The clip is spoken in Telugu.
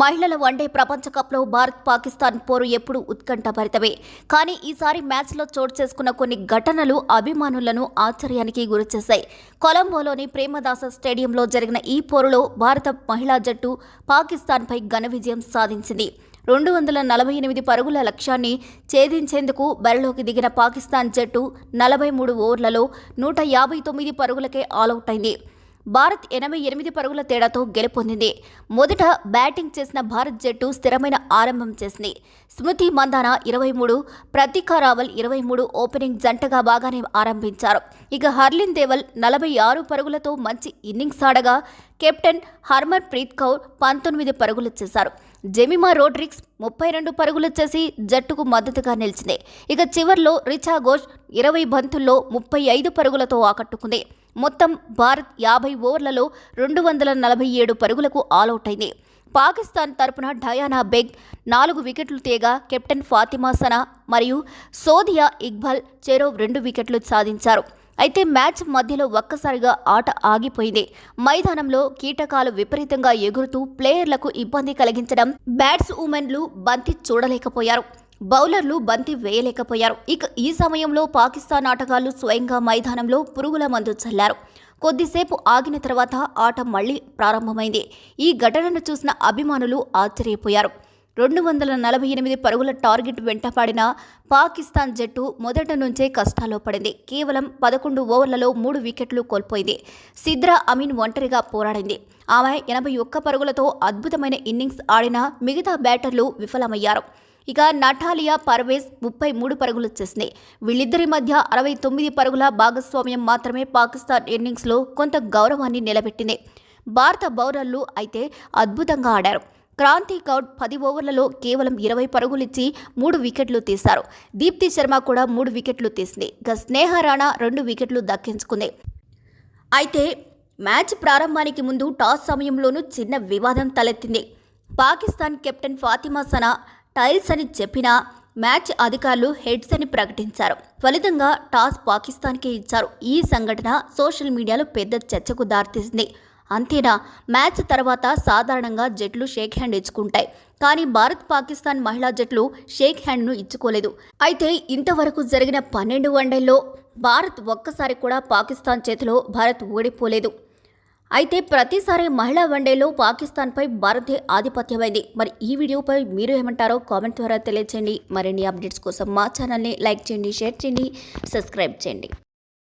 మహిళల వన్డే ప్రపంచ కప్లో భారత్ పాకిస్తాన్ పోరు ఎప్పుడు ఉత్కంఠభరితమే కానీ ఈసారి మ్యాచ్లో చోటు చేసుకున్న కొన్ని ఘటనలు అభిమానులను ఆశ్చర్యానికి గురిచేశాయి. కొలంబోలోని ప్రేమదాస స్టేడియంలో జరిగిన ఈ పోరులో భారత మహిళా జట్టు పాకిస్తాన్పై ఘన విజయం సాధించింది. రెండు వందల నలభై ఎనిమిది పరుగుల లక్ష్యాన్ని ఛేదించేందుకు బరిలోకి దిగిన పాకిస్తాన్ జట్టు నలభై మూడు ఓవర్లలో నూట యాభై తొమ్మిది పరుగులకే ఆలౌట్ అయింది. భారత్ ఎనభై ఎనిమిది పరుగుల తేడాతో గెలుపొందింది. మొదట బ్యాటింగ్ చేసిన భారత్ జట్టు స్థిరమైన ఆరంభం చేసింది. స్మృతి మందాన ఇరవై మూడు ప్రతీకా రావల్ ఇరవై మూడు ఓపెనింగ్ జంటగా బాగానే ఆరంభించారు. ఇక హర్లిన్ దేవల్ నలభై ఆరు పరుగులతో మంచి ఇన్నింగ్స్ ఆడగా కెప్టెన్ హర్మర్ ప్రీత్ కౌర్ పంతొమ్మిది పరుగులు చేశారు. జెమిమా రోడ్రిక్స్ ముప్పై రెండు పరుగులు చేసి జట్టుకు మద్దతుగా నిలిచింది. ఇక చివర్లో రిచా ఘోష్ ఇరవై బంతుల్లో ముప్పై ఐదు పరుగులతో ఆకట్టుకుంది. మొత్తం భారత్ యాభై ఓవర్లలో రెండు వందల నలభై ఏడు పరుగులకు ఆలౌట్ అయింది పాకిస్తాన్ తరపున డయానా బెగ్ నాలుగు వికెట్లు తీయగా కెప్టెన్ ఫాతిమా సనా మరియు సోదియా ఇక్బాల్ చెరో రెండు వికెట్లు సాధించారు. అయితే మ్యాచ్ మధ్యలో ఒక్కసారిగా ఆట ఆగిపోయింది. మైదానంలో కీటకాలు విపరీతంగా ఎగురుతూ ప్లేయర్లకు ఇబ్బంది కలిగించడం బ్యాట్స్ ఉమెన్లు బంతి చూడలేకపోయారు. బౌలర్లు బంతి వేయలేకపోయారు. ఇక ఈ సమయంలో పాకిస్తాన్ ఆటగాళ్ళు స్వయంగా మైదానంలో పురుగుల మందు చల్లారు. కొద్దిసేపు ఆగిన తర్వాత ఆట మళ్ళీ ప్రారంభమైంది. ఈ ఘటనను చూసిన అభిమానులు ఆశ్చర్యపోయారు. రెండు వందల నలభై ఎనిమిది పరుగుల టార్గెట్ వెంటపాడిన పాకిస్తాన్ జట్టు మొదట నుంచే కష్టాల్లో పడింది. కేవలం పదకొండు ఓవర్లలో మూడు వికెట్లు కోల్పోయింది. సిద్రా అమీన్ ఒంటరిగా పోరాడింది. ఆమె ఎనభై ఒక్క పరుగులతో అద్భుతమైన ఇన్నింగ్స్ ఆడిన మిగతా బ్యాటర్లు విఫలమయ్యారు. ఇక నటాలియా పర్వేజ్ ముప్పై మూడు పరుగులు చేసింది. వీళ్ళిద్దరి మధ్య అరవై తొమ్మిది పరుగుల భాగస్వామ్యం మాత్రమే పాకిస్తాన్ ఇన్నింగ్స్లో కొంత గౌరవాన్ని నిలబెట్టింది. భారత బౌలర్లు అయితే అద్భుతంగా ఆడారు. క్రాంతి కౌడ్ పది ఓవర్లలో కేవలం ఇరవై పరుగులిచ్చి మూడు వికెట్లు తీశారు. దీప్తి శర్మ కూడా మూడు వికెట్లు తీసింది. ఇక స్నేహ రాణా రెండు వికెట్లు దక్కించుకుంది. అయితే మ్యాచ్ ప్రారంభానికి ముందు టాస్ సమయంలోనూ చిన్న వివాదం తలెత్తింది. పాకిస్తాన్ కెప్టెన్ ఫాతిమా సనా టైల్స్ అని చెప్పినా మ్యాచ్ అధికారులు హెడ్స్ అని ప్రకటించారు. ఫలితంగా టాస్ పాకిస్తాన్కే ఇచ్చారు. ఈ సంఘటన సోషల్ మీడియాలో పెద్ద చర్చకు దారితీసింది. అంతేనా? మ్యాచ్ తర్వాత సాధారణంగా జట్లు షేక్ హ్యాండ్ ఇచ్చుకుంటాయి. కానీ భారత్ పాకిస్తాన్ మహిళా జట్లు షేక్ హ్యాండ్ను ఇచ్చుకోలేదు. అయితే ఇంతవరకు జరిగిన పన్నెండు వన్డేల్లో భారత్ ఒక్కసారి కూడా పాకిస్తాన్ చేతిలో భారత్ ఓడిపోలేదు. అయితే ప్రతిసారి మహిళా వన్డేలో పాకిస్తాన్పై భారతే ఆధిపత్యమైంది. మరి ఈ వీడియోపై మీరు ఏమంటారో కామెంట్ ద్వారా తెలియచేయండి. మరిన్ని అప్డేట్స్ కోసం మా ఛానల్ని లైక్ చేయండి షేర్ చేయండి సబ్స్క్రైబ్ చేయండి.